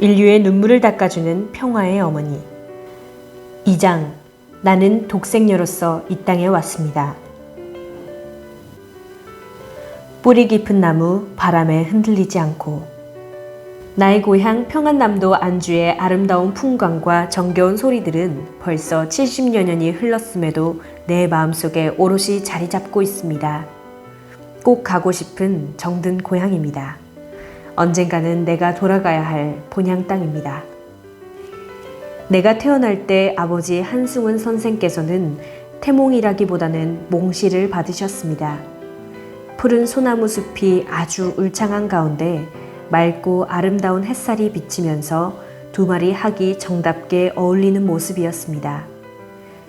인류의 눈물을 닦아주는 평화의 어머니. 2장 나는 독생녀로서 이 땅에 왔습니다. 뿌리 깊은 나무 바람에 흔들리지 않고 나의 고향 평안남도 안주의 아름다운 풍광과 정겨운 소리들은 벌써 70여 년이 흘렀음에도 내 마음속에 오롯이 자리 잡고 있습니다. 꼭 가고 싶은 정든 고향입니다. 언젠가는 내가 돌아가야 할 본향 땅입니다. 내가 태어날 때 아버지 한승훈 선생께서는 태몽이라기보다는 몽시를 받으셨습니다. 푸른 소나무 숲이 아주 울창한 가운데 맑고 아름다운 햇살이 비치면서 두 마리 학이 정답게 어울리는 모습이었습니다.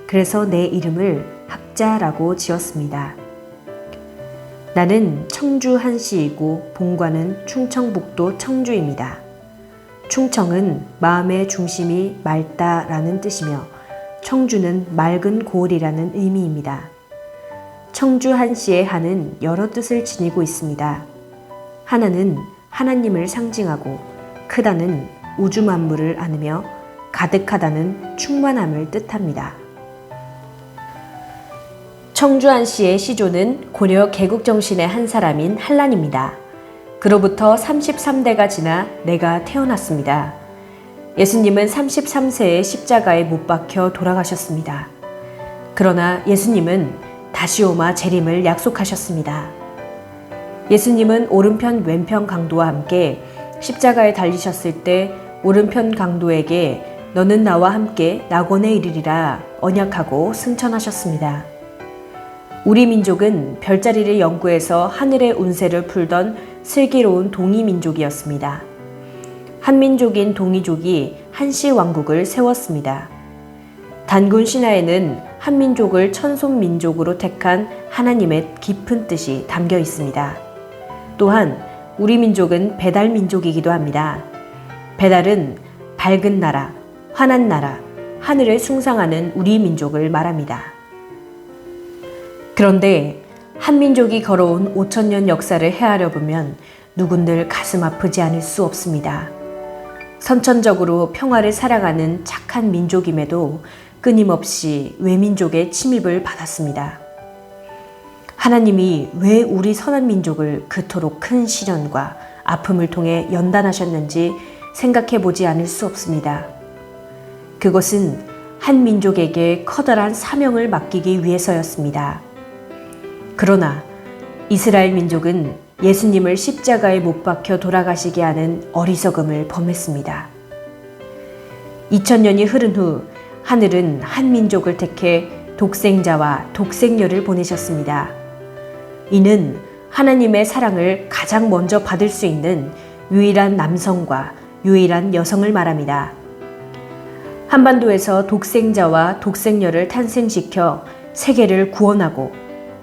그래서 내 이름을 학자라고 지었습니다. 나는 청주 한시이고 본관은 충청북도 청주입니다. 충청은 마음의 중심이 맑다라는 뜻이며 청주는 맑은 고을이라는 의미입니다. 청주 한시의 한은 여러 뜻을 지니고 있습니다. 하나는 하나님을 상징하고 크다는 우주 만물을 안으며 가득하다는 충만함을 뜻합니다. 청주한 씨의 시조는 고려 개국 정신의 한 사람인 한란입니다. 그로부터 33대가 지나 내가 태어났습니다. 예수님은 33세에 십자가에 못 박혀 돌아가셨습니다. 그러나 예수님은 다시 오마 재림을 약속하셨습니다. 예수님은 오른편 왼편 강도와 함께 십자가에 달리셨을 때 오른편 강도에게 너는 나와 함께 낙원에 이르리라 언약하고 승천하셨습니다. 우리 민족은 별자리를 연구해서 하늘의 운세를 풀던 슬기로운 동이 민족이었습니다. 한민족인 동이족이 한시 왕국을 세웠습니다. 단군 신화에는 한민족을 천손 민족으로 택한 하나님의 깊은 뜻이 담겨 있습니다. 또한 우리 민족은 배달 민족이기도 합니다. 배달은 밝은 나라, 환한 나라, 하늘을 숭상하는 우리 민족을 말합니다. 그런데 한민족이 걸어온 5천년 역사를 헤아려 보면 누군들 가슴 아프지 않을 수 없습니다. 선천적으로 평화를 사랑하는 착한 민족임에도 끊임없이 외민족의 침입을 받았습니다. 하나님이 왜 우리 선한 민족을 그토록 큰 시련과 아픔을 통해 연단하셨는지 생각해 보지 않을 수 없습니다. 그것은 한 민족에게 커다란 사명을 맡기기 위해서였습니다. 그러나 이스라엘 민족은 예수님을 십자가에 못 박혀 돌아가시게 하는 어리석음을 범했습니다. 2000년이 흐른 후 하늘은 한 민족을 택해 독생자와 독생녀를 보내셨습니다. 이는 하나님의 사랑을 가장 먼저 받을 수 있는 유일한 남성과 유일한 여성을 말합니다. 한반도에서 독생자와 독생녀를 탄생시켜 세계를 구원하고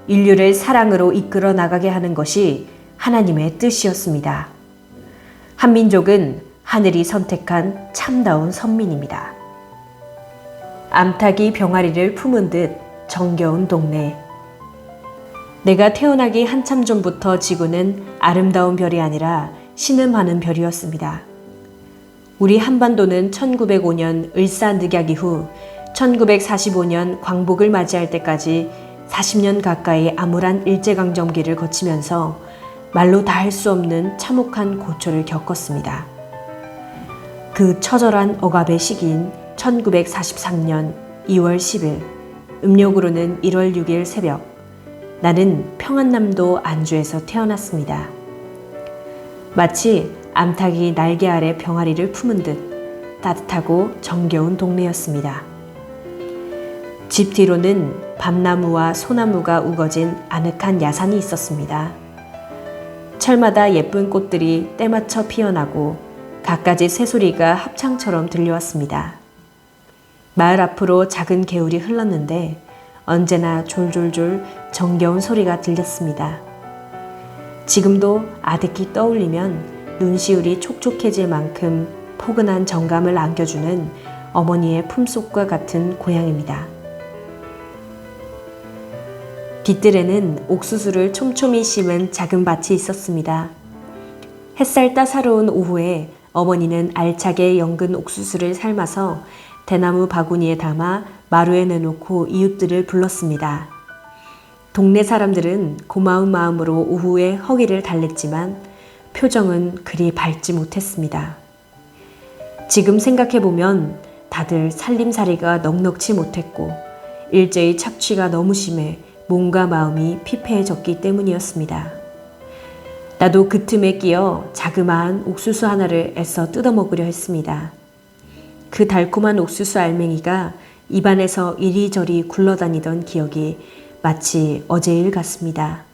인류를 사랑으로 이끌어 나가게 하는 것이 하나님의 뜻이었습니다. 한민족은 하늘이 선택한 참다운 선민입니다. 암탉이 병아리를 품은 듯 정겨운 동네. 내가 태어나기 한참 전부터 지구는 아름다운 별이 아니라 신음하는 별이었습니다. 우리 한반도는 1905년 을사 늑약 이후 1945년 광복을 맞이할 때까지 40년 가까이 암울한 일제강점기를 거치면서 말로 다 할 수 없는 참혹한 고초를 겪었습니다. 그 처절한 억압의 시기인 1943년 2월 10일, 음력으로는 1월 6일 새벽, 나는 평안남도 안주에서 태어났습니다. 마치 암탉이 날개 아래 병아리를 품은 듯 따뜻하고 정겨운 동네였습니다. 집 뒤로는 밤나무와 소나무가 우거진 아늑한 야산이 있었습니다. 철마다 예쁜 꽃들이 때맞춰 피어나고 갖가지 새소리가 합창처럼 들려왔습니다. 마을 앞으로 작은 개울이 흘렀는데 언제나 졸졸졸 정겨운 소리가 들렸습니다. 지금도 아득히 떠올리면 눈시울이 촉촉해질 만큼 포근한 정감을 안겨주는 어머니의 품속과 같은 고향입니다. 뒤뜰에는 옥수수를 촘촘히 심은 작은 밭이 있었습니다. 햇살 따사로운 오후에 어머니는 알차게 연근 옥수수를 삶아서 대나무 바구니에 담아 마루에 내놓고 이웃들을 불렀습니다. 동네 사람들은 고마운 마음으로 오후에 허기를 달랬지만 표정은 그리 밝지 못했습니다. 지금 생각해보면 다들 살림살이가 넉넉치 못했고 일제히 착취가 너무 심해 몸과 마음이 피폐해졌기 때문이었습니다. 나도 그 틈에 끼어 자그마한 옥수수 하나를 애써 뜯어먹으려 했습니다. 그 달콤한 옥수수 알맹이가 입안에서 이리저리 굴러다니던 기억이 마치 어제 일 같습니다.